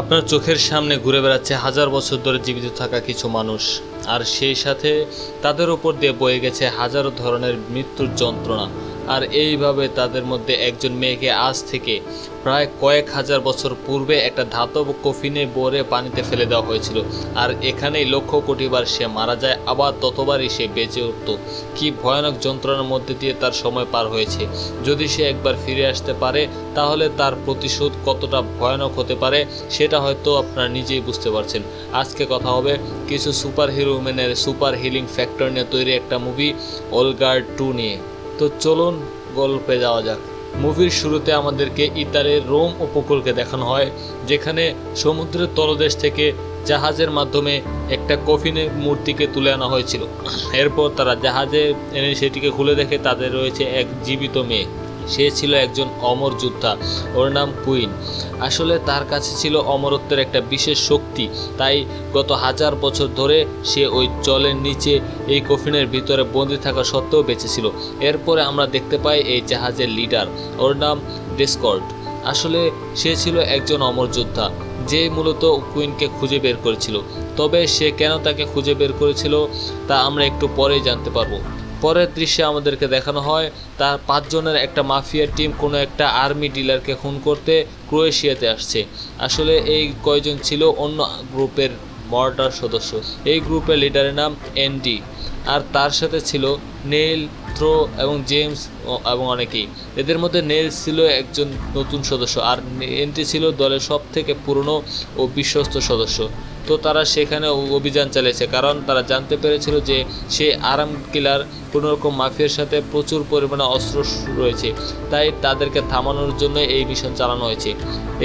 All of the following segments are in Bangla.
আপনার চোখের সামনে ঘুরে বেড়াচ্ছে হাজার বছর ধরে জীবিত থাকা কিছু মানুষ, আর সেই সাথে তাদের উপর দিয়ে বয়ে গেছে হাজারো ধরনের মৃত্যুর যন্ত্রণা। আর এইভাবে তাদের মধ্যে একজন মেয়েকে আজ থেকে প্রায় কয়েক হাজার বছর পূর্বে একটা ধাতব কফিনে বরে পানিতে ফেলে দেওয়া হয়েছিল, আর এখানেই লক্ষ কোটিবার সে মারা যায়, আবার ততবারই সে বেঁচে উঠত। কি ভয়ানক যন্ত্রণার মধ্যে দিয়ে তার সময় পার হয়েছে। যদি সে একবার ফিরে আসতে পারে, তাহলে তার প্রতিশোধ কতটা ভয়ানক হতে পারে, সেটা হয়তো আপনারা নিজেই বুঝতে পারছেন। আজকে কথা হবে কিছু সুপার হিরো উমেনের সুপার হিলিং ফ্যাক্টর নিয়ে তৈরি একটা মুভি অলগার্ড টু নিয়ে। তো চলুন গল্পে যাওয়া যাক। মুভির শুরুতে আমাদেরকে ইতালির রোম উপকূলকে দেখানো হয়, যেখানে সমুদ্রের তলদেশ থেকে জাহাজের মাধ্যমে একটা কফিনের মূর্তিকে তুলে আনা হয়েছিল। এরপর তারা জাহাজে এনে সেটিকে খুলে দেখে তাদের রয়েছে এক জীবিত মেয়ে। সে ছিল একজন অমর যোদ্ধা। ওর নাম কুইন। আসলে তার কাছে ছিল অমরত্বের একটা বিশেষ শক্তি। তাই গত হাজার বছর ধরে সে ওই জলের নিচে এই কফিনের ভিতরে বন্দি থাকা সত্ত্বেও বেঁচে ছিল এরপরে আমরা দেখতে পাই এই জাহাজের লিডার। ওর নাম ডিসকর্ড আসলে সে ছিল একজন অমর যোদ্ধা, যে মূলত কুইনকে খুঁজে বের করেছিল। তবে সে কেন তাকে খুঁজে বের করেছিল তা আমরা একটু পরেই জানতে পারব। পরের দৃশ্যে আমাদেরকে দেখানো হয়, তার পাঁচজনের একটা মাফিয়ার টিম কোনো একটা আর্মি ডিলারকে খুন করতে ক্রোয়েশিয়াতে আসছে। আসলে এই কয়জন ছিল? অন্য গ্রুপের মর্ডার সদস্য। এই গ্রুপের লিডারের নাম এনডি আর তার সাথে ছিল নেল থ্রো এবং জেমস এবং অনেকেই। এদের মধ্যে নেলস ছিল একজন নতুন সদস্য, আর এনটি ছিল দলের সব থেকে পুরনো ও বিশ্বস্ত সদস্য। তো তারা সেখানে অভিযান চালিয়েছে, কারণ তারা জানতে পেরেছিল যে সে আরাম কিলার কোনো রকম মাফিয়ার সাথে প্রচুর পরিমাণে অস্ত্র রয়েছে, তাই তাদেরকে থামানোর জন্য এই মিশন চালানো হয়েছে।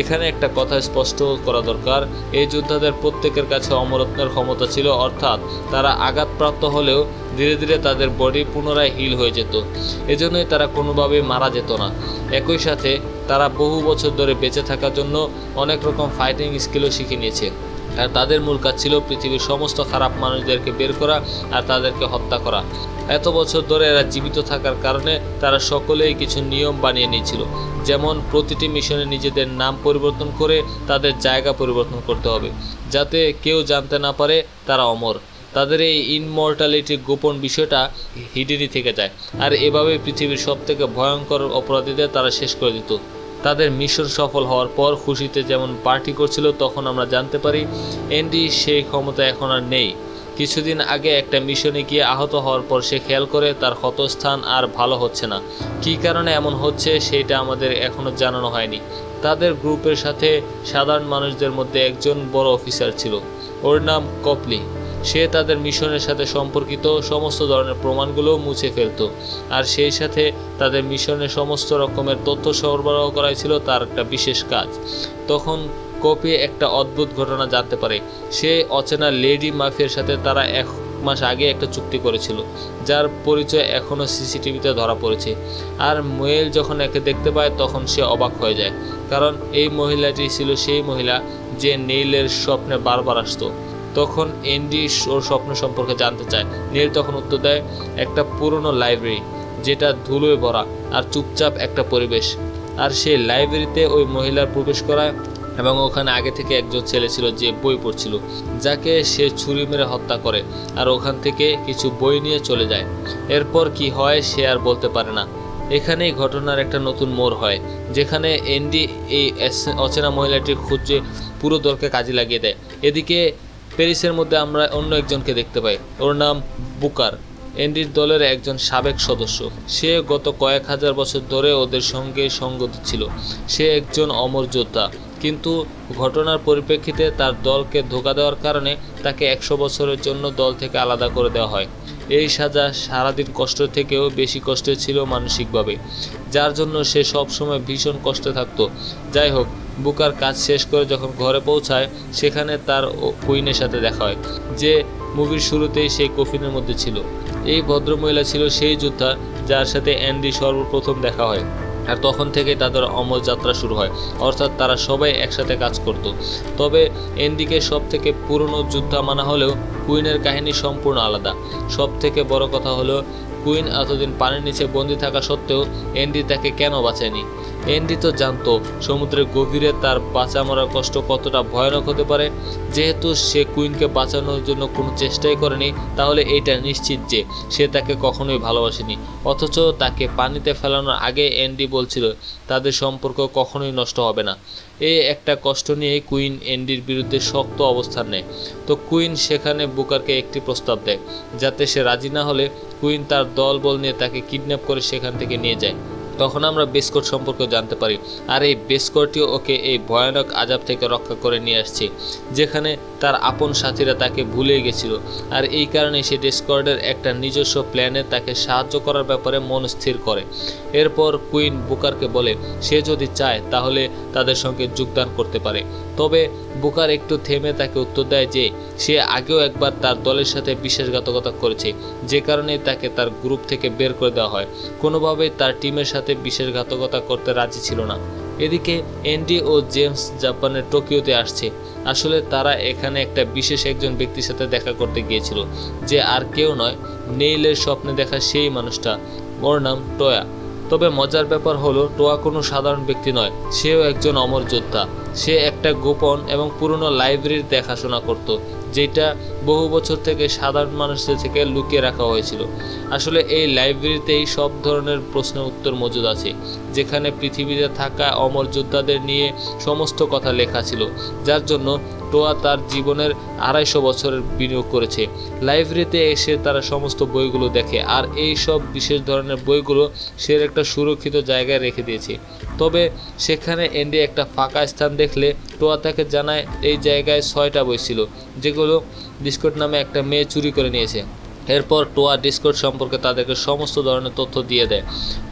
এখানে একটা কথা স্পষ্ট করা দরকার, এই যোদ্ধাদের প্রত্যেকের কাছে অমরত্বের ক্ষমতা ছিল, অর্থাৎ তারা আঘাতপ্রাপ্ত হলেও ধীরে ধীরে তাদের বডি পুনরায় হিল হয়ে যেত। এজন্যই তারা কোনোভাবেই মারা যেত না। একই সাথে তারা বহু বছর ধরে বেঁচে থাকার জন্য অনেক রকম ফাইটিং স্কিলও শিখে নিয়েছে। আর তাদের মূল কাজ ছিল পৃথিবীর সমস্ত খারাপ মানুষদেরকে বের করা আর তাদেরকে হত্যা করা। এত বছর ধরে এরা জীবিত থাকার কারণে তারা সকলেই কিছু নিয়ম বানিয়ে নিয়েছিল। যেমন প্রতিটি মিশনে নিজেদের নাম পরিবর্তন করে তাদের জায়গা পরিবর্তন করতে হবে, যাতে কেউ জানতে না পারে তারা অমর। তাদের এই ইনমর্টালিটির গোপন বিষয়টা হিডেনই থেকে যায়। আর এভাবে পৃথিবীর সব থেকে ভয়ঙ্কর অপরাধীদের তারা শেষ করে দিত। তাদের মিশন সফল হওয়ার পর খুশিতে যেমন পার্টি করছিল, তখন আমরা জানতে পারি এনডি সেই ক্ষমতা এখন আর নেই। কিছুদিন আগে একটা মিশনে গিয়ে আহত হওয়ার পর সে খেয়াল করে তার ক্ষতস্থান আর ভালো হচ্ছে না। কী কারণে এমন হচ্ছে সেটা আমাদের এখনও জানানো হয়নি। তাদের গ্রুপের সাথে সাধারণ মানুষদের মধ্যে একজন বড় অফিসার ছিল। ওর নাম কপলি। সে তাদের মিশনের সাথে সম্পর্কিত সমস্ত ধরনের প্রমাণগুলো মুছে ফেলতো। আর সেই সাথে তাদের মিশনের সমস্ত রকমের তথ্য সরবরাহ করাই ছিল তার একটা বিশেষ কাজ। তখন কপি একটা অদ্ভুত ঘটনা জানতে পারে। সে অচেনা লেডি মাফিয়ার সাথে তারা এক মাস আগে একটা চুক্তি করেছিল, যার পরিচয় এখনও সিসিটিভিতে ধরা পড়েছে। আর মোয়েল যখন একে দেখতে পায়, তখন সে অবাক হয়ে যায়, কারণ এই মহিলাটি ছিল সেই মহিলা যে নেইলের স্বপ্নে বারবার আসতো। তখন এনডি ওর স্বপ্ন সম্পর্কে জানতে চায়। নীল তখন উত্তর দেয়, একটা পুরনো লাইব্রেরি যেটা ধুলোয় ভরা আর চুপচাপ একটা পরিবেশ। আর সেই লাইব্রেরিতে ওই মহিলার প্রবেশ করায় এবং ওখানে আগে থেকে একজন ছেলে ছিল যে বই পড়ছিল, যাকে সে ছুরি মেরে হত্যা করে আর ওখান থেকে কিছু বই নিয়ে চলে যায়। এরপর কি হয় সে আর বলতে পারে না। এখানেই ঘটনার একটা নতুন মোড় হয়, যেখানে এনডি এই অচেনা মহিলাটির খুঁজে পুরো দলকে কাজে লাগিয়ে দেয়। এদিকে প্যারিসের মধ্যে আমরা অন্য একজনকে দেখতে পাই। ওর নাম বুকার। এনডির দলের একজন সাবেক সদস্য। সে গত কয়েক হাজার বছর ধরে ওদের সঙ্গে সঙ্গ দিচ্ছিল সে একজন অমর যোদ্ধা। কিন্তু ঘটনার পরিপ্রেক্ষিতে তার দলকে ধোকা দেওয়ার কারণে তাকে একশো বছরের জন্য দল থেকে আলাদা করে দেওয়া হয়। এই সাজা সারাদিন কষ্ট থেকেও বেশি কষ্টের ছিল মানসিকভাবে, যার জন্য সে সবসময় ভীষণ কষ্টে থাকতো। যাই হোক বুকার কাজ শেষ করে যখন ঘরে পৌঁছায়, সেখানে তার কুইনের সাথে দেখা হয়, যে মুভির শুরুতেই সেই কফিনের মধ্যে ছিল। এই ভদ্রমহিলা ছিল সেই যোদ্ধা যার সাথে অ্যান্ডি সর্বপ্রথম দেখা হয়, আর তখন থেকে তাদের অমর যাত্রা শুরু হয়, অর্থাৎ তারা সবাই একসাথে কাজ করত। তবে এনডিকে সব থেকে পুরনো যোদ্ধা মানা হলেও কুইনের কাহিনী সম্পূর্ণ আলাদা। সব থেকে বড় কথা হলো কুইন এতদিন পানির নিচে বন্দি থাকা সত্ত্বেও এন্ডি তাকে কেন বাঁচায়নি? এন্ডি তো জানতো সমুদ্রের গভীরে তার বাঁচা মরার কষ্ট কতটা ভয়ানক হতে পারে। যেহেতু সে কুইনকে বাঁচানোর জন্য কোনো চেষ্টাই করেনি, তাহলে এটা নিশ্চিত যে সে তাকে কখনোই ভালোবাসেনি। অথচ তাকে পানিতে ফেলানোর আগে এন্ডি বলছিল, তাদের সম্পর্ক কখনোই নষ্ট হবে না। এই একটা কষ্ট নিয়ে কুইন এন্ডির বিরুদ্ধে শক্ত অবস্থান নেয়। তো কুইন সেখানে বুকারকে একটি প্রস্তাব দেয়, যাতে সে রাজি না হলে কুইন তার দলবল নিয়ে তাকে কিডন্যাপ করে সেখান থেকে নিয়ে যায়। তখন আমরা বেসকোট সম্পর্কে জানতে পারি। আর এই বেসকোটই ওকে এই ভয়ানক আজাব থেকে রক্ষা করে নিয়ে আসছে, যেখানে তার আপন সাথীরা তাকে ভুলে গেছিল। আর এই কারণে সে ডিসকর্ডের একটা নিজস্ব প্ল্যানে তাকে সাহায্য করার ব্যাপারে মন স্থির করে। এরপর কুইন বুকারকে বলে, সে যদি চায়, তাহলে তাদের সঙ্গে যোগদান করতে পারে। তবে বুকার একটু থেমে তাকে উত্তর দেয় যে, সে আগেও একবার তার দলের সাথে বিশ্বাসঘাতকতা করেছে, যে কারণে তাকে তার গ্রুপ থেকে বের করে দেওয়া হয়। কোনোভাবেই তার টিমের সাথে বিশ্বাসঘাতকতা করতে রাজি ছিল না। এদিকে এন্ডি ও জেমস জাপানের টোকিওতে আসছে। আসলে তারা এখানে একটা বিশেষ একজন ব্যক্তির সাথে দেখা করতে গিয়েছিল, যে আর কেউ নয়, নেইলের স্বপ্নে দেখা সেই মানুষটা। ওর নাম টয়া। তবে মজার ব্যাপার হলো, টোয়া কোনো সাধারণ ব্যক্তি নয়, সেও একজন অমর যোদ্ধা। সে একটা গোপন এবং পুরনো লাইব্রেরির দেখাশোনা করত। যেটা বহু বছর থেকে সাধারণ মানুষদের থেকে লুকিয়ে রাখা হয়েছিল। আসলে এই লাইব্রেরিতেই সব ধরনের প্রশ্ন উত্তর মজুদ আছে, যেখানে পৃথিবীতে থাকা অমর যোদ্ধাদের নিয়ে সমস্ত কথা লেখা ছিল, যার জন্য টোয়া তার জীবনের আড়াইশো বছরের বিনিয়োগ করেছে। লাইব্রেরিতে এসে তারা সমস্ত বইগুলো দেখে আর এই সব বিশেষ ধরনের বইগুলো সে একটা সুরক্ষিত জায়গায় রেখে দিয়েছে। তবে সেখানে এন্ডি একটা ফাঁকা স্থান দেখলে টোয়া তাকে জানায়, এই জায়গায় ছয়টা বই ছিল, যেগুলো ডিসকট নামে একটা মেয়ে চুরি করে নিয়েছে। এরপর টোয়া ডিসকট সম্পর্কে তাদেরকে সমস্ত ধরনের তথ্য দিয়ে দেয়।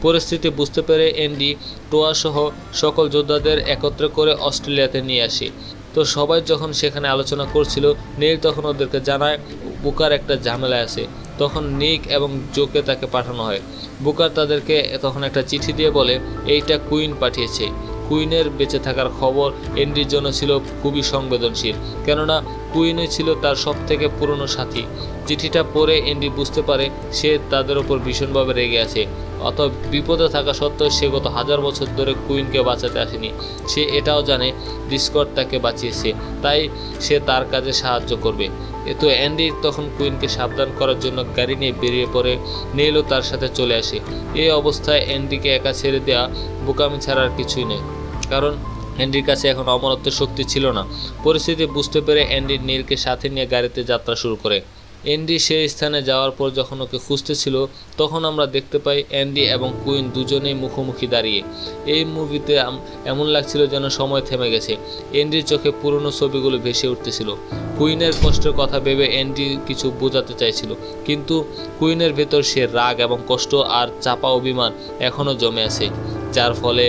পরিস্থিতি বুঝতে পেরে এন্ডি টোয়া সহ সকল যোদ্ধাদের একত্র করে অস্ট্রেলিয়াতে নিয়ে আসে। তো সবাই যখন সেখানে আলোচনা করছিল, নীল তখন ওদেরকে জানায়, বুকার একটা ঝামেলা আছে। তখন নিক এবং জোকে তাকে পাঠানো হয়। বুকার তাদেরকে তখন একটা চিঠি দিয়ে বলে, এইটা কুইন পাঠিয়েছে। কুইনের বেঁচে থাকার খবর এন্ডির জন্য ছিল খুবই সংবেদনশীল। কেননা কুইনই ছিল তার সব থেকে পুরনো সাথী। চিঠিটা পড়ে এন্ডি বুঝতে পারে, সে তাদের ওপর ভীষণভাবে রেগে আছে। অত বিপদে থাকা সত্ত্বেও সে গত হাজার বছর ধরে কুইনকে বাঁচাতে আসেনি। সে এটাও জানে ডিসকট তাকে বাঁচিয়েছে, তাই সে তার কাজে সাহায্য করবে। তো অ্যান্ডি তখন কুইনকে সাবধান করার জন্য গাড়ি নিয়ে বেরিয়ে পড়ে নীলও তার সাথে চলে আসে। এই অবস্থায় অ্যান্ডিকে একা ছেড়ে দেওয়া বোকামি ছাড়া আর কিছুই নেই কারণ অ্যান্ডির কাছে এখন অমরত্বের শক্তি ছিল না। পরিস্থিতি বুঝতে পেরে অ্যান্ডি নীলকে সাথে নিয়ে গাড়িতে যাত্রা শুরু করে। অ্যান্ডি সেই স্থানে যাওয়ার পর যখন ওকে খুঁজতেছিল, তখন আমরা দেখতে পাই অ্যান্ডি এবং কুইন দুজনেই মুখোমুখি দাঁড়িয়ে। এই মুভিতে এমন লাগছিল যেন সময় থেমে গেছে। অ্যান্ডির চোখে পুরনো ছবিগুলো ভেসে উঠতেছিল। কুইনের কষ্টের কথা ভেবে অ্যান্ডি কিছু বোঝাতে চাইছিল, কিন্তু কুইনের ভেতর সে রাগ এবং কষ্ট আর চাপা অভিমান এখনও জমে আছে, যার ফলে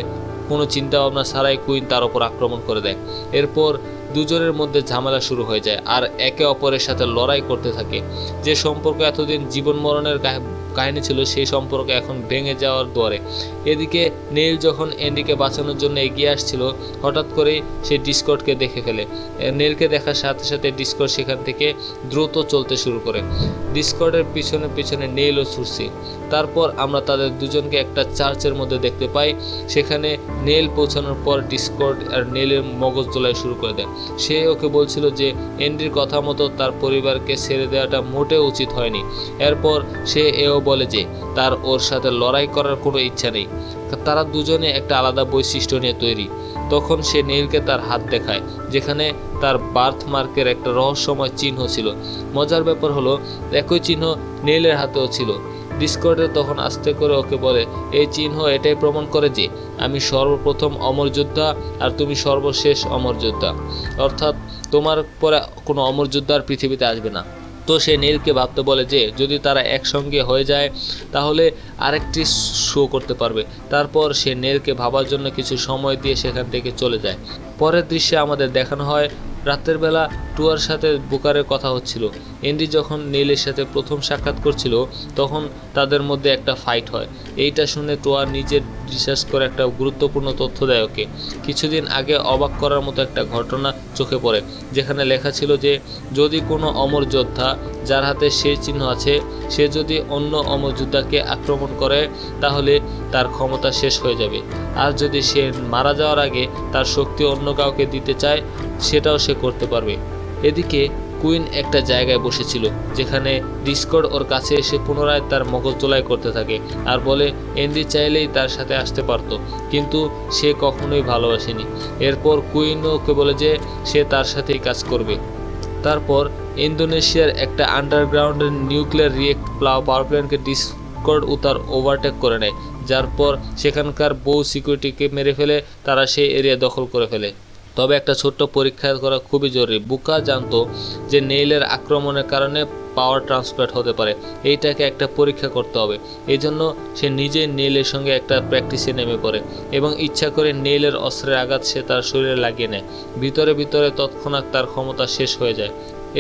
কোনো চিন্তা ভাবনা ছাড়াই কুইন তার ওপর আক্রমণ করে দেয়। এরপর দুজনের মধ্যে ঝামেলা শুরু হয়ে যায় আর একে অপরের সাথে লড়াই করতে থাকে। যে সম্পর্ক এতদিন জীবন মরণের কাহ- কাহিনী ছিল, সেই সম্পর্ক এখন ভেঙে যাওয়ার দরে এদিকে নীল যখন এন্ডিকে বাঁচানোর জন্য এগিয়ে আসছিল, হঠাৎ করেই সে ডিসকটকে দেখে ফেলে। নীলকে দেখার সাথে সাথে ডিসকট সেখান থেকে দ্রুত চলতে শুরু করে। ডিসকটের পিছনে পিছনে নীলও ছুটছে। তারপর আমরা তাদের দুজনকে একটা চার্চের মধ্যে দেখতে পাই। সেখানে নেল পৌঁছানোর পর ডিসকর্ড আর নেলের মগজ দোলাই শুরু করে দেয়। সে ওকে বলছিল যে এন্ডির কথা মতো তার পরিবারকে ছেড়ে দেওয়াটা মোটেও উচিত হয়নি। এরপর সে এও বলে যে, তার ওর সাথে লড়াই করার কোনো ইচ্ছা নেই। তারা দুজনে একটা আলাদা বৈশিষ্ট্য নিয়ে তৈরি। তখন সে নীলকে তার হাত দেখায়, যেখানে তার বার্থ মার্কের একটা রহস্যময় চিহ্ন ছিল। মজার ব্যাপার হলো, একই চিহ্ন নীলের হাতেও ছিল। ডিসকর্ডে তখন আস্তে করে ওকে বলে, এই চিহ্ন এটাই প্রমাণ করে যে আমি সর্বপ্রথম অমর যোদ্ধা আর তুমি সর্বশেষ অমর যোদ্ধা অর্থাৎ তোমার পরে কোনো অমর যোদ্ধা আর পৃথিবীতে আসবে না। তো সে নীলকে ভাবতে বলে যে, যদি তারা একসঙ্গে হয়ে যায়, তাহলে আরেকটি শো করতে পারবে। তারপর সে নীলকে ভাবার জন্য কিছু সময় দিয়ে সেখান থেকে চলে যায়। পরের দৃশ্যে আমাদের দেখানো হয়, রাতের বেলা টুয়ার সাথে বুকারের কথা হচ্ছিল। এন্ডি যখন নীলের সাথে প্রথম সাক্ষাৎ করছিল, তখন তাদের মধ্যে একটা ফাইট হয়। এইটা শুনে টোয়া নিজের রিসার্চ করে একটা গুরুত্বপূর্ণ তথ্য দেয় ওকে। কিছুদিন আগে অবাক করার মতো একটা ঘটনা চোখে পড়ে, যেখানে লেখা ছিল যে, যদি কোনো অমর যোদ্ধা যার হাতে সেই চিহ্ন আছে, সে যদি অন্য অমর যোদ্ধাকে আক্রমণ করে, তাহলে তার ক্ষমতা শেষ হয়ে যাবে। আর যদি সে মারা যাওয়ার আগে তার শক্তি অন্য কাউকে দিতে চায়, সেটাও সে করতে পারবে। এদিকে কুইন একটা জায়গায় বসেছিল, যেখানে ডিসকর্ড ওর কাছে এসে পুনরায় তার মগজ তোলাই করতে থাকে আর বলে, এন্ডি চাইলেই তার সাথে আসতে পারতো, কিন্তু সে কখনোই ভালোবাসেনি। এরপর কুইন ওকে বলে যে, সে তার সাথেই কাজ করবে। তারপর ইন্দোনেশিয়ার একটা আন্ডারগ্রাউন্ডের নিউক্লিয়ার রিয়েক্ট পাওয়ার প্ল্যান্টকে ডিসকর্ড উতার ওভারটেক করে নেয়, যার পর সেখানকার বউ সিকিউরিটিকে মেরে ফেলে, তারা সেই এরিয়া দখল করে ফেলে। তবে একটা ছোট্ট পরীক্ষা করা খুবই জরুরি। বুকা জানতো যে নেইলের আক্রমণের কারণে পাওয়ার ট্রান্সফার হতে পারে। এইটাকে একটা পরীক্ষা করতে হবে। এই জন্য সে নিজে নেইলের সঙ্গে একটা প্র্যাকটিসে নেমে পড়ে এবং ইচ্ছা করে নেইলের অস্ত্রের আঘাত সে তার শরীরে লাগিয়ে নেয়। ভিতরে ভিতরে তৎক্ষণাৎ তার ক্ষমতা শেষ হয়ে যায়।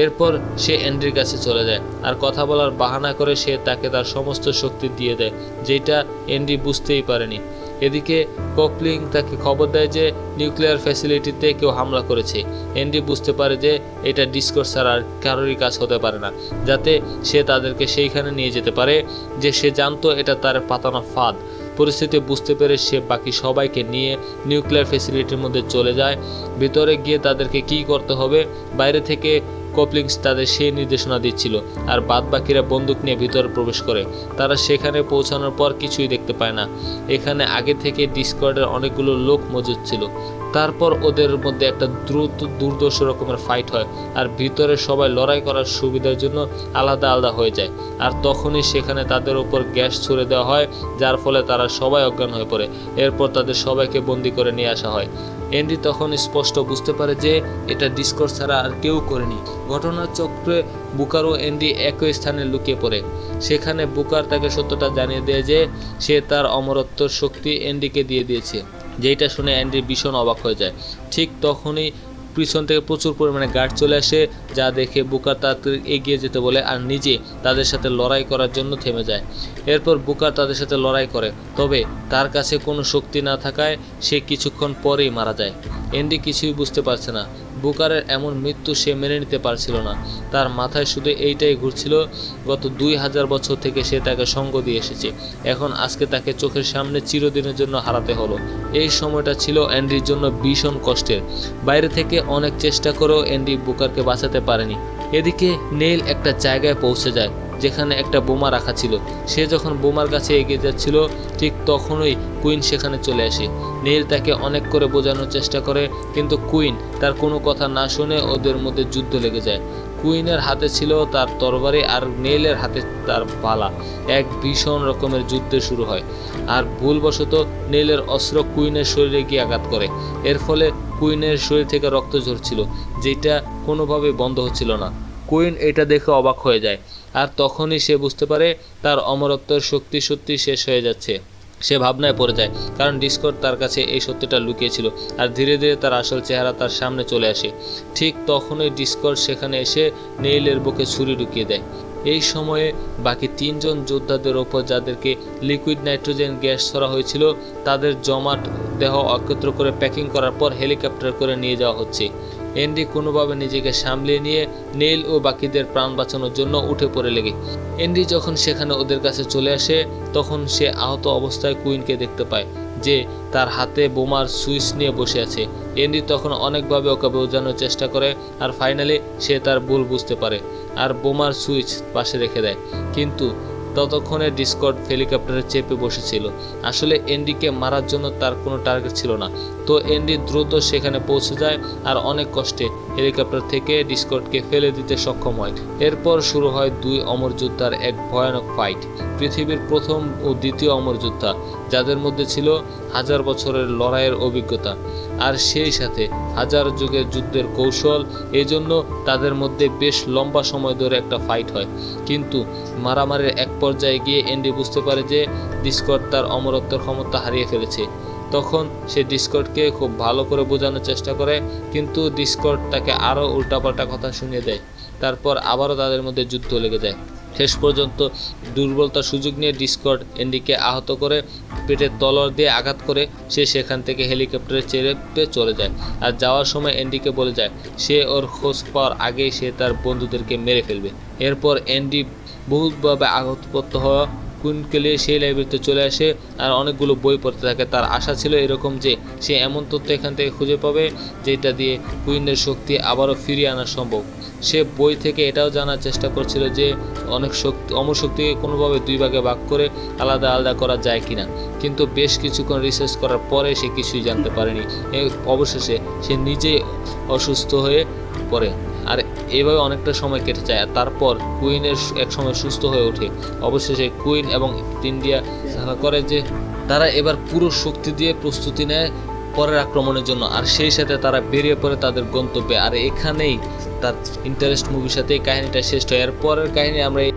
এরপর সে অ্যান্ডির কাছে চলে যায় আর কথা বলার বাহানা করে সে তাকে তার সমস্ত শক্তি দিয়ে দেয়, যেটা অ্যান্ডি বুঝতেই পারেনি। এদিকে কপলিং তাকে খবর দেয় যে নিউক্লিয়ার ফ্যাসিলিটিতে কেউ হামলা করেছে। এনডি বুঝতে পারে যে এটা ডিসকোর্স ছাড়া আর কারোরই কাজ হতে পারে না, যাতে সে তাদেরকে সেইখানে নিয়ে যেতে পারে যে সে জানতো এটা তার পাতানো ফাঁদ। পরিস্থিতি বুঝতে পেরে সে বাকি সবাইকে নিয়ে নিউক্লিয়ার ফ্যাসিলিটির মধ্যে চলে যায়। ভিতরে গিয়ে তাদেরকে কি করতে হবে? বাইরে থেকে কপলিংস তাদের সেই নির্দেশনা দিচ্ছিল, আর বাদ বাকিরা বন্দুক নিয়ে ভিতরে প্রবেশ করে। তারা সেখানে পৌঁছানোর পর কিছুই দেখতে পায় না। এখানে আগে থেকে ডিসকর্ডের অনেকগুলো লোক মজুদ ছিল। তারপর ওদের মধ্যে একটা দ্রুত দুর্দশ রকমের ফাইট হয়, আর ভিতরে সবাই লড়াই করার সুবিধার জন্য আলাদা আলাদা হয়ে যায়। আর তখনই সেখানে তাদের উপর গ্যাস ছুড়ে দেওয়া হয়, যার ফলে তারা সবাই অজ্ঞান হয়ে পড়ে। এরপর তাদের সবাইকে বন্দি করে নিয়ে আসা হয়। এন্ডি তখন স্পষ্ট বুঝতে পারে যে, এটা ডিসকোর্স ছাড়া আর কেউ করেনি। ঘটনার চক্রে বুকার ও এন্ডি একই স্থানে লুকিয়ে পড়ে। সেখানে বুকার তাকে সত্যটা জানিয়ে দেয় যে, সে তার অমরত্বর শক্তি অ্যান্ডিকে দিয়ে দিয়েছে। যেটা শুনে অ্যান্ডি ভীষণ অবাক হয়ে যায়। ঠিক তখনই পিছন থেকে প্রচুর পরিমাণে গার্ড চলে আসে, যা দেখে বুকার তাড়াতাড়ি এগিয়ে যেতে বলে আর নিজে তাদের সাথে লড়াই করার জন্য থেমে যায়। এরপর বুকার তাদের সাথে লড়াই করে। তবে তার কাছে কোনো শক্তি না থাকায় সে কিছুক্ষণ পরেই মারা যায়। এন্ডি কিছুই বুঝতে পারছে না। বুকারের এমন মৃত্যু সে মেনে নিতে পারছিল না। তার মাথায় শুধু এইটাই ঘুরছিল, গত দুই হাজার বছর থেকে সে তাকে সঙ্গ দিয়ে এসেছে। এখন আজকে তাকে চোখের সামনে চিরদিনের জন্য হারাতে হলো। এই সময়টা ছিল অ্যান্ডির জন্য ভীষণ কষ্টের। বাইরে থেকে অনেক চেষ্টা করেও অ্যান্ডি বুকারকে বাঁচাতে পারেনি। এদিকে নেইল একটা জায়গায় পৌঁছে যায়। যেখানে একটা বোমা রাখা ছিল। সে যখন বোমার কাছে এগিয়ে যাচ্ছিল, ঠিক তখনই কুইন সেখানে চলে আসে। নীল তাকে অনেক করে বোঝানোর চেষ্টা করে, কিন্তু কুইন তার কোনো কথা না শুনে ওদের মধ্যে যুদ্ধ লেগে যায়। কুইনের হাতে ছিল তার তরবারি আর নেইলের হাতে তার পালা এক ভীষণ রকমের যুদ্ধ শুরু হয়। আর ভুলবশত নেইলের অস্ত্র কুইনের শরীরে গিয়ে আঘাত করে। এর ফলে কুইনের শরীর থেকে রক্ত ঝরছিল, যেটা কোনোভাবে বন্ধ হচ্ছিল না। কুইন এটা দেখে অবাক হয়ে যায়। আর তখনই সে বুঝতে পারে তার অমরত্বের শক্তি সত্যি শেষ হয়ে যাচ্ছে। সে ভাবনায় পড়ে যায়, কারণ ডিসকট তার কাছে এই সত্যিটা লুকিয়েছিল আর ধীরে ধীরে তার আসল চেহারা তার সামনে চলে আসে। ঠিক তখনই ডিসকট সেখানে এসে নেইলের বুকে ছুরি ঢুকিয়ে দেয়। এই সময়ে বাকি তিনজন যোদ্ধাদের ওপর যাদেরকে লিকুইড নাইট্রোজেন গ্যাস ছড়া হয়েছিল, তাদের জমাট দেহ একত্র করে প্যাকিং করার পর হেলিকপ্টার করে নিয়ে যাওয়া হচ্ছে। এন্ডি কোনোভাবে নিজেকে সামলিয়ে নিয়ে নেইল ও বাকিদের প্রাণ বাঁচানোর জন্য উঠে পড়ে লেগে। এন্ডি যখন সেখানে ওদের কাছে চলে আসে, তখন সে আহত অবস্থায় কুইনকে দেখতে পায়, যে তার হাতে বোমার সুইচ নিয়ে বসে আছে। এন্ডি তখন অনেকভাবে ওকে বোঝানোর চেষ্টা করে আর ফাইনালি সে তার ভুল বুঝতে পারে আর বোমার সুইচ পাশে রেখে দেয়। কিন্তু ততক্ষণে ডিসকট হেলিকপ্টারে চেপে বসেছিল। আসলে এন্ডিকে মারার জন্য তার কোনো টার্গেট ছিল না। তো এন্ডি দ্রুত সেখানে পৌঁছে যায় আর অনেক কষ্টে হেলিকপ্টার থেকে ডিসকটকে ফেলে দিতে সক্ষম হয়। এরপর শুরু হয় দুই অমর যোদ্ধার এক ভয়ানক ফাইট পৃথিবীর প্রথম ও দ্বিতীয় অমর যোদ্ধা যাদের মধ্যে ছিল হাজার বছরের লড়াইয়ের অভিজ্ঞতা, আর সেই সাথে হাজার যুগের যুদ্ধের কৌশল, এজন্য তাদের মধ্যে বেশ লম্বা সময় ধরে একটা ফাইট হয়। কিন্তু মারামারির এক পর্যায়ে গিয়ে এন্ডি বুঝতে পারে যে ডিসকট তার অমরত্বের ক্ষমতা হারিয়ে ফেলেছে। তখন সে ডিসকটকে খুব ভালো করে বোঝানোর চেষ্টা করে, কিন্তু ডিসকট তাকে আরও উল্টাপাল্টা কথা শুনিয়ে দেয়। তারপর আবারও তাদের মধ্যে যুদ্ধ লেগে যায়। শেষ পর্যন্ত দুর্বলতার সুযোগ নিয়ে ডিসকর্ড এন্ডিকে আহত করে পেটের তলোয়ার দিয়ে আঘাত করে সে সেখান থেকে হেলিকপ্টারে চেপে চলে যায়। আর যাওয়ার সময় এন্ডিকে বলে যায়, সে ওর খোঁজ পাওয়ার আগেই সে তার বন্ধুদেরকে মেরে ফেলবে। এরপর এন্ডি বহুতভাবে আঘাতপ্রাপ্ত হওয়া কুইনকে নিয়ে সেই লাইব্রেরিতে চলে আসে আর অনেকগুলো বই পড়তে থাকে। তার আশা ছিল এরকম যে সে এমন তথ্য এখান থেকে খুঁজে পাবে যেটা দিয়ে কুইনের শক্তি আবারও ফিরিয়ে আনা সম্ভব। সে বই থেকে এটাও জানার চেষ্টা করছিল যে অনেক শক্তি, অমর শক্তিকে কোনোভাবে দুই ভাগে ভাগ করে আলাদা আলাদা করা যায় কিনা। কিন্তু বেশ কিছুক্ষণ রিসার্চ করার পরে সে কিছুই জানতে পারেনি। অবশেষে সে নিজেই অসুস্থ হয়ে পড়ে। এভাবে অনেকটা সময় কেটে যায় তারপর কুইনের এক সময় সুস্থ হয়ে ওঠে। অবশেষে কুইন এবং ইন্ডিয়া করে যে তারা এবার পুরো শক্তি দিয়ে প্রস্তুতি নেয় পরের আক্রমণের জন্য। আর সেই সাথে তারা বেরিয়ে পড়ে তাদের গন্তব্যে। আর এখানেই তার ইন্টারেস্ট মুভির সাথে কাহিনীটা শেষ হয়। এর পরের কাহিনী আমরা